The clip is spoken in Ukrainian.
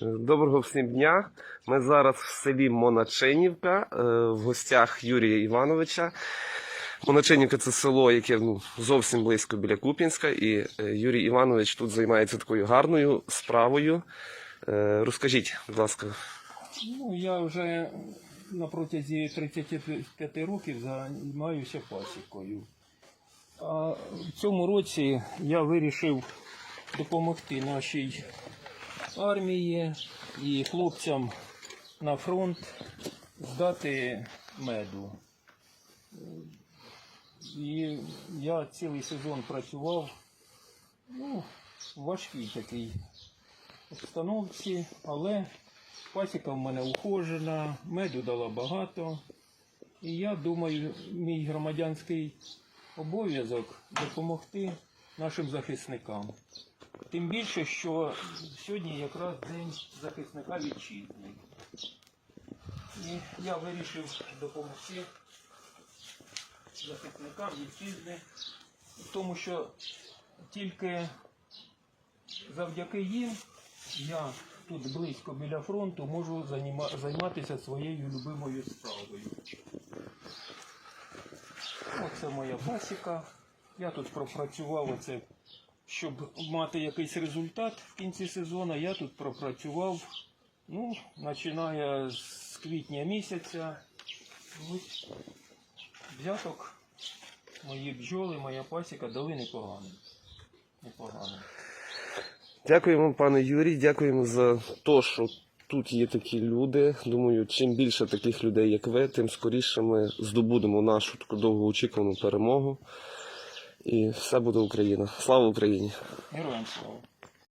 Доброго всім дня. Ми зараз в селі Моначинівка е, в гостях Юрія Івановича. Моначинівка це село, яке ну, зовсім близько біля Куп'янська, і е, Юрій Іванович тут займається такою гарною справою. Е, Розкажіть, будь ласка. Ну, я вже на протязі 35 років займаюся пасікою. А в цьому році я вирішив допомогти нашій армії і хлопцям на фронт здати меду. І я цілий сезон працював ну, в важкій такій обстановці, але пасіка в мене ухожена, меду дала багато. І я думаю, мій громадянський обов'язок допомогти нашим захисникам. Тим більше, що сьогодні якраз день захисника вітчизни. І я вирішив допомогти захисникам вітчизни, тому що тільки завдяки їм я тут близько біля фронту можу займатися своєю любимою справою. Оце моя пасіка. Я тут пропрацював оце, щоб мати якийсь результат в кінці сезону. Я тут пропрацював, ну, починає з квітня місяця. Ось взяток мої бджоли, моя пасіка дали непогано. Непогано. Дякуємо, пане Юрій, дякуємо за те, що тут є такі люди. Думаю, чим більше таких людей, як ви, тим скоріше ми здобудемо нашу таку довгоочікувану перемогу. І все буде Україна. Слава Україні! Героям слава!